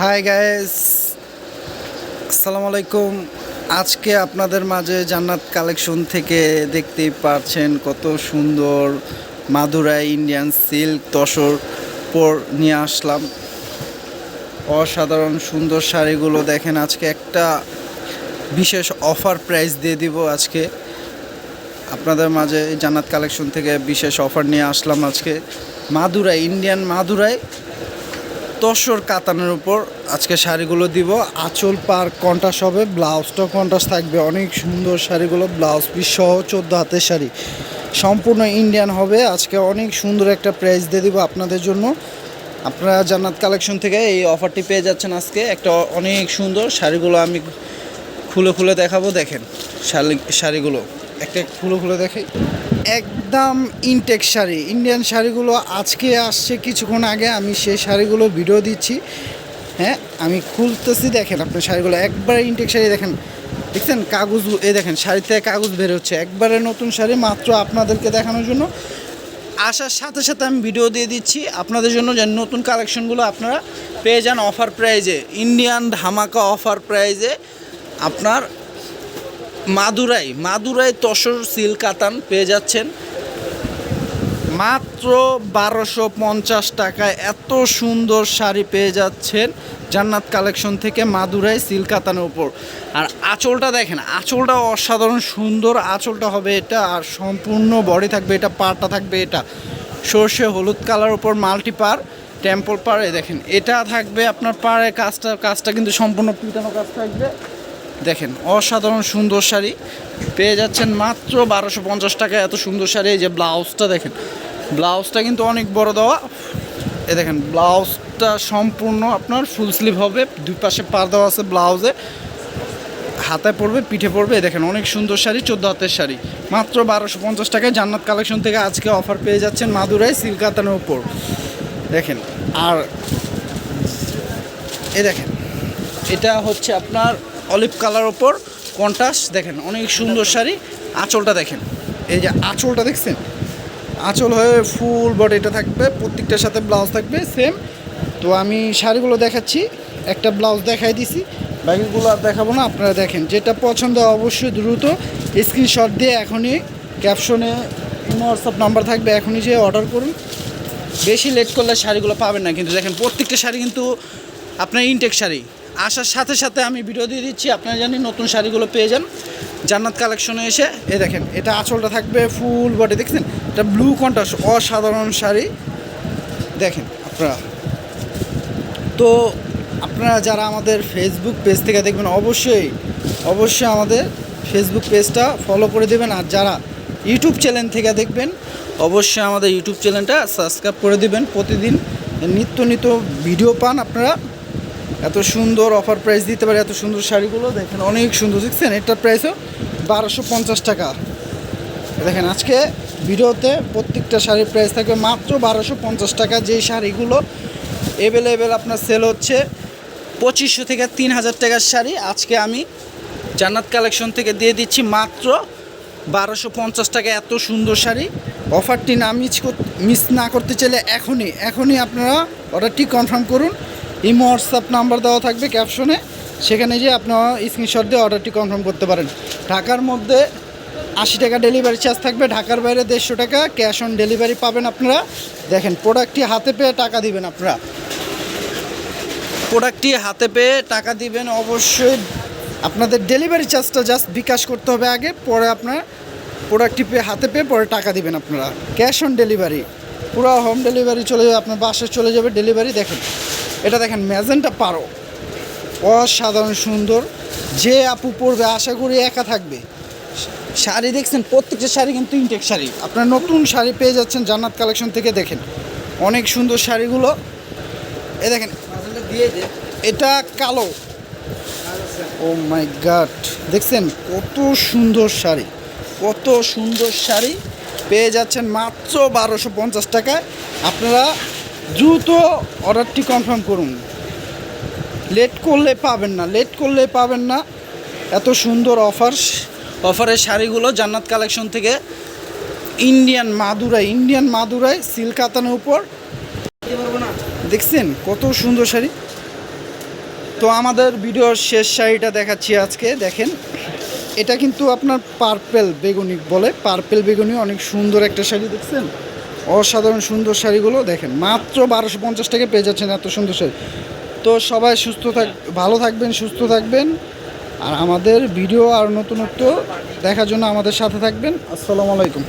Hi guys আসসালামু আলাইকুম আজকে আপনাদের মাঝে জান্নাত কালেকশন থেকে দেখতেই পাচ্ছেন কত সুন্দর মাদুরাই ইন্ডিয়ান সিল্ক তসর পর নিয়ে আসলাম। অসাধারণ সুন্দর শাড়িগুলো দেখেন, আজকে একটা বিশেষ অফার প্রাইস দিয়ে দিব আজকে। আপনাদের মাঝে জান্নাত কালেকশন থেকে বিশেষ অফার নিয়ে আসলাম আজকে। মাদুরাই ইন্ডিয়ান মাদুরাই। তসর কাতানের উপর আজকে শাড়িগুলো দিব। আঁচল পার কন্টাস হবে, ব্লাউজটাও কন্টাস থাকবে। অনেক সুন্দর শাড়িগুলো, ব্লাউজ পিস সহ চোদ্দ হাতের শাড়ি। সম্পূর্ণ ইন্ডিয়ান হবে। আজকে অনেক সুন্দর একটা প্রাইস দিয়ে দিব আপনাদের জন্য। আপনারা জান্নাত কালেকশন থেকে এই অফারটি পেয়ে যাচ্ছেন আজকে। একটা অনেক সুন্দর শাড়িগুলো আমি খুলে খুলে দেখাবো। দেখেন শাড়ি শাড়িগুলো। একটা খুলে খুলে দেখাই একদম ইনটেক শাড়ি। ইন্ডিয়ান শাড়িগুলো আজকে আসছে কিছুক্ষণ আগে, আমি সেই শাড়িগুলো ভিডিও দিচ্ছি। হ্যাঁ আমি খুলতেছি, দেখেন আপনার শাড়িগুলো। একবারে ইনটেক শাড়ি দেখেন। দেখছেন, কাগজ এ দেখেন শাড়িতে কাগজ বের হচ্ছে। একবারে নতুন শাড়ি, মাত্র আপনাদেরকে দেখানোর জন্য। আসার সাথে সাথে আমি ভিডিও দিয়ে দিচ্ছি। আপনাদের জন্য যে নতুন কালেকশনগুলো আপনারা পেয়ে যান অফার প্রাইজে ইন্ডিয়ান ধামাকা অফার প্রাইজে আপনার মাদুরাই মাদুরাই তসর সিল্ক কাতান পেয়ে যাচ্ছেন। মাত্র বারোশো পঞ্চাশ টাকায় এত সুন্দর শাড়ি পেয়ে যাচ্ছেন জান্নাত কালেকশন থেকে মাদুরাই সিল্ক কাতানের উপর। আর আঁচলটা দেখেন, আঁচলটা অসাধারণ সুন্দর আঁচলটা হবে এটা, আর সম্পূর্ণ বডি থাকবে এটা, পাড়টা থাকবে এটা। সর্ষে, হলুদ কালার উপর মাল্টি পার টেম্পল পাড়ে দেখেন, এটা থাকবে আপনার পাড়ের কাজটা কাজটা কিন্তু সম্পূর্ণ পিটানো কাজ থাকবে। দেখেন, অসাধারণ সুন্দর শাড়ি। পেয়ে যাচ্ছেন মাত্র বারোশো পঞ্চাশ টাকা। এত সুন্দর শাড়ি, এই যে ব্লাউজটা দেখেন। ব্লাউজটা কিন্তু অনেক বড় দেওয়া। এ দেখেন, ব্লাউজটা সম্পূর্ণ আপনার ফুল স্লিভ হবে। দুই পাশে পার দেওয়া আছে ব্লাউজে। হাতায় পড়বে, পিঠে পড়বে। দেখেন, অনেক সুন্দর শাড়ি, চোদ্দ হাতের শাড়ি। মাত্র বারোশো পঞ্চাশ টাকায় জান্নাত কালেকশন থেকে আজকে অফার পেয়ে যাচ্ছেন মাদুরাই সিলকাতানের উপর। দেখেন, আর এ দেখেন, এটা হচ্ছে আপনার অলিভ কালার ওপর কন্টাস দেখেন, অনেক সুন্দর শাড়ি। আঁচলটা দেখেন। এই যে আঁচলটা দেখছেন? আঁচল হয়ে ফুল বডিটা থাকবে, প্রত্যেকটার সাথে ব্লাউজ থাকবে সেম তো আমি শাড়িগুলো দেখাচ্ছি, একটা ব্লাউজ দেখাই দিছি। বাকিগুলো আর দেখাবো না, আপনারা দেখেন। যেটা পছন্দ অবশ্যই দ্রুত স্ক্রিনশট দিয়ে এখনই ক্যাপশনে হোয়াটসঅ্যাপ নাম্বার থাকবে, এখনই যে অর্ডার করুন। বেশি লেট করলে শাড়িগুলো পাবেন না, কিন্তু দেখেন, প্রত্যেকটা শাড়ি কিন্তু আপনার ইনটেক শাড়ি। আসার সাথে সাথে আমি ভিডিও দিয়ে দিচ্ছি, আপনারা জানি নতুন শাড়িগুলো পেয়ে যান। জান্নাত কালেকশনে এসে এ দেখেন, এটা আঁচলটা থাকবে ফুল বডি দেখছেন? এটা ব্লু কন্টাস অসাধারণ শাড়ি। দেখেন আপনারা। তো আপনারা যারা আমাদের ফেসবুক পেজ থেকে দেখবেন, অবশ্যই অবশ্যই আমাদের ফেসবুক পেজটা ফলো করে দেবেন। আর যারা ইউটিউব চ্যানেল থেকে দেখবেন, অবশ্যই আমাদের ইউটিউব চ্যানেলটা সাবস্ক্রাইব করে দিবেন। প্রতিদিন নিত্য নিত্য ভিডিও পান আপনারা। এত সুন্দর অফার প্রাইস দিতে পারে, এত সুন্দর শাড়িগুলো, দেখেন অনেক সুন্দর, দেখছেন? এটার প্রাইসও বারোশো পঞ্চাশ টাকা। দেখেন, আজকে ভিডিওতে প্রত্যেকটা শাড়ির প্রাইস থাকবে মাত্র বারোশো পঞ্চাশ টাকা। যেই শাড়িগুলো অ্যাভেলেবেল আপনার সেল হচ্ছে পঁচিশশো থেকে তিন হাজার টাকার শাড়ি। আজকে আমি জান্নাত কালেকশন থেকে দিয়ে দিচ্ছি মাত্র বারোশো পঞ্চাশ টাকা। এত সুন্দর শাড়ি। অফারটি না মিস মিস না করতে চাইলে এখনই এখনই আপনারা অর্ডারটি কনফার্ম করুন। ইমো হোয়াটসঅ্যাপ নাম্বার দেওয়া থাকবে ক্যাপশনে সেখানে যে আপনারা স্ক্রিনশট দিয়ে অর্ডারটি কনফার্ম করতে পারেন। ঢাকার মধ্যে আশি টাকা ডেলিভারি চার্জ থাকবে। ঢাকার বাইরে দেড়শো টাকা ক্যাশ অন ডেলিভারি পাবেন আপনারা। দেখেন প্রোডাক্টটি হাতে পেয়ে টাকা দিবেন আপনারা। প্রোডাক্টটি হাতে পেয়ে টাকা দিবেন অবশ্যই। আপনাদের ডেলিভারি চার্জটা জাস্ট বিকাশ করতে হবে আগে। পরে আপনার প্রোডাক্টটি পেয়ে হাতে পেয়ে পরে টাকা দিবেন আপনারা। ক্যাশ অন ডেলিভারি পুরো হোম ডেলিভারি চলে যাবে, আপনার বাসে চলে যাবে ডেলিভারি দেখেন। এটা দেখেন ম্যাজেন্টা পারো। অসাধারণ সুন্দর। যে আপু পরবে, আশা করি একা থাকবে। শাড়ি দেখছেন, প্রত্যেকটা শাড়ি কিন্তু ইনটেক শাড়ি। আপনার নতুন শাড়ি পেয়ে যাচ্ছেন জান্নাত কালেকশন থেকে, দেখেন। অনেক সুন্দর শাড়িগুলো। এ দেখেন, এটা কালো। Oh my God. দেখছেন, কত সুন্দর শাড়ি। কত সুন্দর শাড়ি। পেয়ে যাচ্ছেন মাত্র বারোশো পঞ্চাশ টাকায়। আপনারা দ্রুত অর্ডারটি কনফার্ম করুন। লেট করলে পাবেন না, লেট করলে পাবেন না। এত সুন্দর অফার, অফারের শাড়িগুলো জান্নাত কালেকশন থেকে Indian Madurai Indian Madurai silk কাতানের উপর। দেখছেন কত সুন্দর শাড়ি? তো আমাদের ভিডিওর শেষ শাড়িটা দেখাচ্ছি আজকে, দেখেন। এটা কিন্তু আপনার পার্পেল বেগুনি বলে, পার্পেল বেগুনি অনেক সুন্দর একটা শাড়ি, দেখছেন? অসাধারণ সুন্দর শাড়িগুলো দেখেন। মাত্র বারোশো পঞ্চাশ টাকা পেয়ে যাচ্ছেন এত সুন্দর শাড়ি। তো সবাই সুস্থ থাক, ভালো থাকবেন, সুস্থ থাকবেন। আর আমাদের ভিডিও আর নতুনত্ব দেখার জন্য আমাদের সাথে থাকবেন। আসসালামু আলাইকুম।